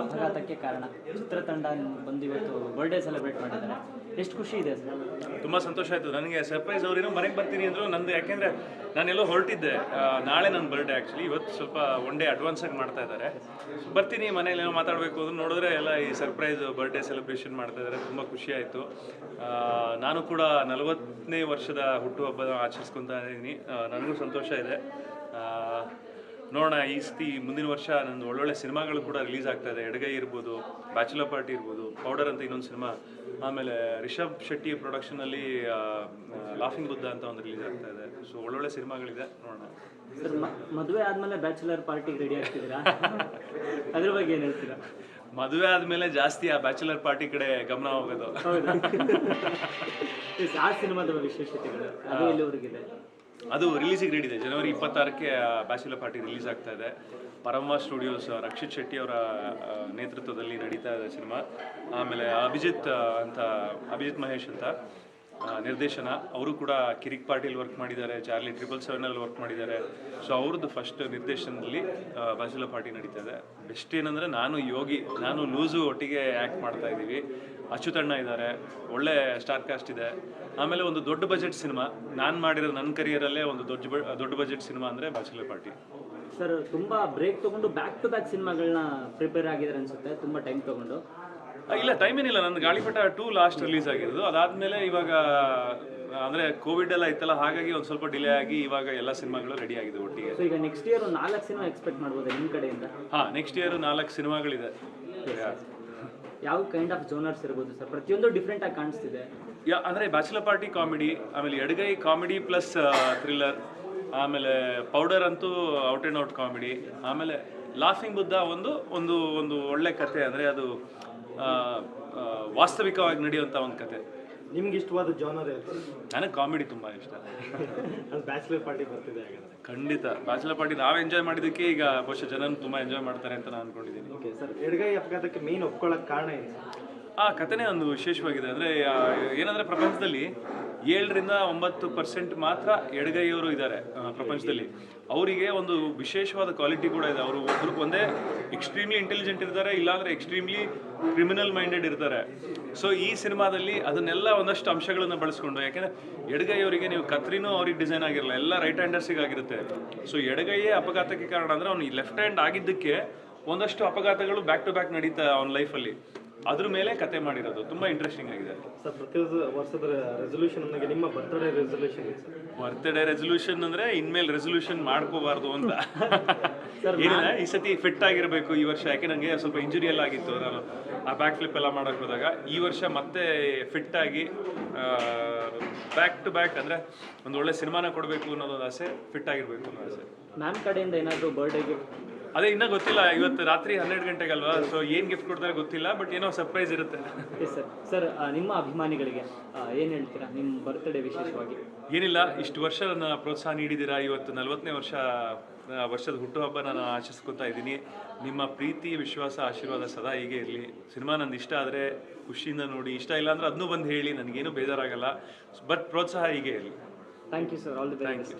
ಅಪಘಾತಕ್ಕೆ ಕಾರಣ? ಚಿತ್ರತಂಡ ಬಂದು ಇವತ್ತು ಬರ್ಡೇ ಸೆಲೆಬ್ರೇಟ್ ಮಾಡಿದ್ದಾರೆ. ಎಷ್ಟು ಖುಷಿ ಇದೆ ಸರ್? ತುಂಬ ಸಂತೋಷ ಆಯಿತು. ನನಗೆ ಸರ್ಪ್ರೈಸ್ ಅವ್ರೇನೋ ಮನೆಗೆ ಬರ್ತೀನಿ ಅಂದರು. ನಂದು ಯಾಕೆಂದರೆ ನಾನೆಲ್ಲೋ ಹೊರಟಿದ್ದೆ. ನಾಳೆ ನನ್ನ ಬರ್ಡೇ ಆ್ಯಕ್ಚುಲಿ ಇವತ್ತು ಸ್ವಲ್ಪ ಒನ್ ಡೇ ಅಡ್ವಾನ್ಸಾಗಿ ಮಾಡ್ತಾ ಇದ್ದಾರೆ. ಬರ್ತೀನಿ ಮನೇಲಿ ಏನೋ ಮಾತಾಡಬೇಕು. ಅಂದ್ರೆ ನೋಡಿದ್ರೆ ಎಲ್ಲ ಈ ಸರ್ಪ್ರೈಸ್ ಬರ್ಡೇ ಸೆಲೆಬ್ರೇಷನ್ ಮಾಡ್ತಾ ಇದ್ದಾರೆ. ತುಂಬ ಖುಷಿ ಆಯಿತು. ನಾನು ಕೂಡ ನಲವತ್ತನೇ ವರ್ಷದ ಹುಟ್ಟುಹಬ್ಬ ಆಚರಿಸ್ಕೊತಾ ಇದ್ದೀನಿ. ನನಗೂ ಸಂತೋಷ ಇದೆ. ನೋಡೋಣ ಈ ಸತಿ ಮುಂದಿನ ವರ್ಷ ನಂದು ಒಳ್ಳೊಳ್ಳೆ ಸಿನಿಮಾಗಳು ಕೂಡ ರಿಲೀಸ್ ಆಗ್ತಾ ಇದೆ. ಎಡಗೈ ಇರ್ಬೋದು ಬ್ಯಾಚುಲರ್ ಪಾರ್ಟಿ ಇರ್ಬೋದು ಪೌಡರ್ ಅಂತ ಇನ್ನೊಂದು ಸಿನಿಮಾ. ಆಮೇಲೆ ರಿಷಬ್ ಶೆಟ್ಟಿ ಪ್ರೊಡಕ್ಷನಲ್ಲಿ ಲಾಫಿಂಗ್ ಬುದ್ಧ ಅಂತ ಒಂದು ರಿಲೀಸ್ ಆಗ್ತಾ ಇದೆ. ಸೊ ಒಳ್ಳೊಳ್ಳೆ ಸಿನಿಮಾಗಳಿದೆ ನೋಡೋಣ. ಮದುವೆ ಆದಮೇಲೆ ಬ್ಯಾಚುಲರ್ ಪಾರ್ಟಿ ರೆಡಿ ಆಗ್ತಿದ್ದೀರಾ? ಅದ್ರ ಬಗ್ಗೆ ಏನು ಹೇಳ್ತೀರಾ? ಮದುವೆ ಆದಮೇಲೆ ಜಾಸ್ತಿ ಆ ಬ್ಯಾಚುಲರ್ ಪಾರ್ಟಿ ಕಡೆ ಗಮನ ಹೋಗೋದು. ಆ ಸಿನಿಮಾದ ವಿಶೇಷತೆಗಳು ಅದು ರಿಲೀಸಿಗೆ ರೆಡಿ ಇದೆ. ಜನವರಿ ಇಪ್ಪತ್ತಾರಕ್ಕೆ ಬ್ಯಾಚುಲರ್ ಪಾರ್ಟಿ ರಿಲೀಸ್ ಆಗ್ತಾ ಇದೆ. ಪರಮ ಸ್ಟುಡಿಯೋಸ್ ರಕ್ಷಿತ್ ಶೆಟ್ಟಿ ಅವರ ನೇತೃತ್ವದಲ್ಲಿ ನಡೀತಾ ಇದೆ ಸಿನಿಮಾ. ಆಮೇಲೆ ಅಭಿಜಿತ್ ಅಂತ, ಅಭಿಜಿತ್ ಮಹೇಶ್ ಅಂತ ನಿರ್ದೇಶನ. ಅವರು ಕೂಡ ಕಿರಿಕ್ ಪಾರ್ಟಿಲಿ ವರ್ಕ್ ಮಾಡಿದ್ದಾರೆ, ಚಾರ್ಲಿ ಟ್ರಿಪಲ್ ಸೆವೆನಲ್ಲಿ ವರ್ಕ್ ಮಾಡಿದ್ದಾರೆ. ಸೊ ಅವ್ರದ್ದು ಫಸ್ಟ್ ನಿರ್ದೇಶನದಲ್ಲಿ ಬ್ಯಾಚುಲರ್ ಪಾರ್ಟಿ ನಡೀತಾ ಇದೆ. ಬೆಸ್ಟ್ ಏನಂದರೆ, ನಾನು ಯೋಗಿ, ನಾನು ಲೂಸು ಒಟ್ಟಿಗೆ ಆ್ಯಕ್ಟ್ ಮಾಡ್ತಾ ಇದ್ದೀವಿ. ಅಚ್ಯುತಣ್ಣ ಇದ್ದಾರೆ ಒಳ್ಳೆ ಸ್ಟಾರ್ ಕಾಸ್ಟ್ ಇದೆ. ಆಮೇಲೆ ಒಂದು ದೊಡ್ಡ ಬಜೆಟ್ ಸಿನಿಮಾ ನಾನು ಮಾಡಿರೋ ನನ್ನ ಕರಿಯರಲ್ಲೇ ಒಂದು ದೊಡ್ಡ ದೊಡ್ಡ ಬಜೆಟ್ ಸಿನಿಮಾ ಅಂದರೆ ಬ್ಯಾಚುಲರ್ ಪಾರ್ಟಿ ಸರ್ ತುಂಬ ಬ್ರೇಕ್ ತಗೊಂಡು ಬ್ಯಾಕ್ ಟು ಬ್ಯಾಕ್ ಸಿನಿಮಾಗಳನ್ನ ಪ್ರಿಪೇರ್ ಆಗಿದ್ದಾರೆ ಅನಿಸುತ್ತೆ ತುಂಬ ಟೈಮ್ ತಗೊಂಡು. ಇಲ್ಲ ಟೈಮ್ ಏನಿಲ್ಲ. ನನ್ನ ಗಾಳಿಪಟ ಟೂ ಲಾಸ್ಟ್ ರಿಲೀಸ್ ಆಗಿರೋದು. ಅದಾದಮೇಲೆ ಇವಾಗ ಅಂದರೆ ಕೋವಿಡ್ ಎಲ್ಲ ಇತ್ತಲ್ಲ ಹಾಗಾಗಿ ಒಂದು ಸ್ವಲ್ಪ ಡಿಲೇ ಆಗಿ ಇವಾಗ ಎಲ್ಲ ಸಿನಿಮಾಗಳು ರೆಡಿ ಆಗಿದೆ ಒಟ್ಟಿಗೆ. ಈಗ ನೆಕ್ಸ್ಟ್ ಇಯರ್ ನಾಲ್ಕು ಸಿನಿಮಾ ಎಕ್ಸ್ಪೆಕ್ಟ್ ಮಾಡ್ಬೋದು ನಿಮ್ಮ ಕಡೆಯಿಂದ? ಹಾಂ ನೆಕ್ಸ್ಟ್ ಇಯರ್ ನಾಲ್ಕು ಸಿನಿಮಾಗಳಿದೆ ಯಾವ ಕೈಂಡ್ ಆಫ್ ಜೋನರ್ಸ್ ಇರ್ಬೋದು ಸರ್? ಪ್ರತಿಯೊಂದು ಡಿಫ್ರೆಂಟ್ ಆಗಿ ಕಾಣಿಸ್ತಿದೆ. ಯಾ, ಅಂದರೆ ಬ್ಯಾಚುಲರ್ ಪಾರ್ಟಿ ಕಾಮಿಡಿ ಆಮೇಲೆ ಎಡಗೈ ಕಾಮಿಡಿ ಪ್ಲಸ್ ಥ್ರಿಲ್ಲರ್ ಆಮೇಲೆ ಪೌಡರ್ ಅಂತೂ ಔಟ್ ಆ್ಯಂಡ್ ಔಟ್ ಕಾಮಿಡಿ ಆಮೇಲೆ ಲಾಫಿಂಗ್ ಬುದ್ಧ ಒಂದು ಒಂದು ಒಂದು ಒಳ್ಳೆ ಕತೆ, ಅಂದರೆ ಅದು ವಾಸ್ತವಿಕವಾಗಿ ನಡೆಯುವಂಥ ಒಂದು ಕತೆ. ನಿಮ್ಗೆ ಇಷ್ಟವಾದ ಜಾನರ್ ಯಾವುದು? ನನಗೆ ಕಾಮಿಡಿ ತುಂಬಾ ಇಷ್ಟ. ಅದು ಬ್ಯಾಚುಲರ್ ಪಾರ್ಟಿ ಬರ್ತಿದೆ ಹಾಗಾದ್ರೆ. ಖಂಡಿತ. ಬ್ಯಾಚುಲರ್ ಪಾರ್ಟಿ ನಾವು ಎಂಜಾಯ್ ಮಾಡಿದ್ದಕ್ಕೆ ಈಗ ಬಹುಶಃ ಜನ ತುಂಬಾ ಎಂಜಾಯ್ ಮಾಡ್ತಾರೆ ಅಂತ ನಾನು ಅನ್ಕೊಂಡಿದ್ದೀನಿ. ಓಕೆ ಸರ್ ಎಡಗೈ ಅಪಘಾತಕ್ಕೆ ಮೇನ್ ಒಪ್ಕೊಳ್ಳೋಕೆ ಕಾರಣ ಏನು ಆ ಕಥೆನೇ ಒಂದು ವಿಶೇಷವಾಗಿದೆ. ಅಂದರೆ ಏನಂದರೆ ಪ್ರಪಂಚದಲ್ಲಿ ಏಳರಿಂದ ಒಂಬತ್ತು ಪರ್ಸೆಂಟ್ ಮಾತ್ರ ಎಡಗೈಯವರು ಇದ್ದಾರೆ ಪ್ರಪಂಚದಲ್ಲಿ. ಅವರಿಗೆ ಒಂದು ವಿಶೇಷವಾದ ಕ್ವಾಲಿಟಿ ಕೂಡ ಇದೆ. ಅವರು ಒಬ್ರಿಗೆ ಒಂದೇ ಎಕ್ಸ್ಟ್ರೀಮ್ಲಿ ಇಂಟೆಲಿಜೆಂಟ್ ಇರ್ತಾರೆ, ಇಲ್ಲಾಂದರೆ ಎಕ್ಸ್ಟ್ರೀಮ್ಲಿ ಕ್ರಿಮಿನಲ್ ಮೈಂಡೆಡ್ ಇರ್ತಾರೆ. ಸೊ ಈ ಸಿನಿಮಾದಲ್ಲಿ ಅದನ್ನೆಲ್ಲ ಒಂದಷ್ಟು ಅಂಶಗಳನ್ನು ಬಳಸ್ಕೊಂಡು, ಯಾಕೆಂದರೆ ಎಡಗೈಯವರಿಗೆ ನೀವು ಕತ್ರಿನೂ ಅವ್ರಿಗೆ ಡಿಸೈನ್ ಆಗಿರಲ್ಲ, ಎಲ್ಲ ರೈಟ್ ಹ್ಯಾಂಡರ್ಸಿಗೆ ಆಗಿರುತ್ತೆ. ಸೊ ಎಡಗೈಯೇ ಅಪಘಾತಕ್ಕೆ ಕಾರಣ ಅಂದರೆ ಅವ್ನು ಲೆಫ್ಟ್ ಹ್ಯಾಂಡ್ ಆಗಿದ್ದಕ್ಕೆ ಒಂದಷ್ಟು ಅಪಘಾತಗಳು ಬ್ಯಾಕ್ ಟು ಬ್ಯಾಕ್ ನಡೀತಾ ಅವ್ನ ಲೈಫಲ್ಲಿ ಅದ್ರ ಮೇಲೆ ಕತೆ ಮಾಡಿರೋದು ತುಂಬಾ ಇಂಟ್ರೆಸ್ಟಿಂಗ್ ಆಗಿದೆ. ಸರ್ ಪ್ರತಿ ವರ್ಷದ ರೆಸೊಲ್ಯೂಷನ್ ನನಗೆ ನಿಮ್ಮ ಬರ್ತ್ಡೇ ರೆಸೊಲ್ಯೂಷನ್ ಬರ್ತ್ಡೇ ರೆಸೊಲ್ಯೂಷನ್ ಅಂದ್ರೆ ಇನ್ಮೇಲೆ ರೆಸೊಲ್ಯೂಷನ್ ಮಾಡ್ಕೋಬಾರ್ದು ಅಂತ. ಏನಿಲ್ಲ ಈ ಸತಿ ಫಿಟ್ ಆಗಿರಬೇಕು ಈ ವರ್ಷ ಯಾಕೆ ನನಗೆ ಸ್ವಲ್ಪ ಇಂಜುರಿ ಎಲ್ಲ ಆಗಿತ್ತು ನಾನು ಆ ಬ್ಯಾಕ್ ಫ್ಲಿಪ್ ಎಲ್ಲ ಮಾಡಕ್ ಹೋದಾಗ. ಈ ವರ್ಷ ಮತ್ತೆ ಫಿಟ್ ಆಗಿ ಬ್ಯಾಕ್ ಟು ಬ್ಯಾಕ್ ಅಂದ್ರೆ ಒಂದು ಒಳ್ಳೆ ಸಿನಿಮಾನ ಕೊಡಬೇಕು ಅನ್ನೋದೊಂದು ಆಸೆ ಫಿಟ್ ಆಗಿರ್ಬೇಕು ಅನ್ನೋ ಆಸೆ. ಮ್ಯಾಮ್ ಕಡೆಯಿಂದ ಏನಾದರೂ ಬರ್ಡೇಗೆ ಅದೇ ಇನ್ನೂ ಗೊತ್ತಿಲ್ಲ ಇವತ್ತು ರಾತ್ರಿ ಹನ್ನೆರಡು ಗಂಟೆಗಲ್ವಾ? ಸೊ ಏನು ಗಿಫ್ಟ್ ಕೊಡ್ತಾರೆ ಗೊತ್ತಿಲ್ಲ ಬಟ್ ಏನೋ ಸರ್ಪ್ರೈಸ್ ಇರುತ್ತೆ. ಎಸ್ ಸರ್ ಸರ್ ನಿಮ್ಮ ಅಭಿಮಾನಿಗಳಿಗೆ ಏನು ಹೇಳ್ತೀರಾ ನಿಮ್ಮ ಬರ್ತ್ಡೇ ವಿಶೇಷವಾಗಿ? ಏನಿಲ್ಲ ಇಷ್ಟು ವರ್ಷ ನನ್ನ ಪ್ರೋತ್ಸಾಹ ನೀಡಿದ್ದೀರಾ? ಇವತ್ತು ನಲವತ್ತನೇ ವರ್ಷ ವರ್ಷದ ಹುಟ್ಟುಹಬ್ಬ ನಾನು ಆಚರಿಸ್ಕೊತಾ ಇದ್ದೀನಿ. ನಿಮ್ಮ ಪ್ರೀತಿ ವಿಶ್ವಾಸ ಆಶೀರ್ವಾದ ಸದಾ ಹೀಗೆ ಇರಲಿ. ಸಿನಿಮಾ ನಂದು ಇಷ್ಟ ಆದರೆ ಖುಷಿಯಿಂದ ನೋಡಿ ಇಷ್ಟ ಇಲ್ಲ ಅಂದ್ರೆ ಅದನ್ನೂ ಬಂದು ಹೇಳಿ ನನಗೇನು ಬೇಜಾರಾಗಲ್ಲ. ಬಟ್ ಪ್ರೋತ್ಸಾಹ ಹೀಗೆ ಇರಲಿ. Thank you sir all the thank you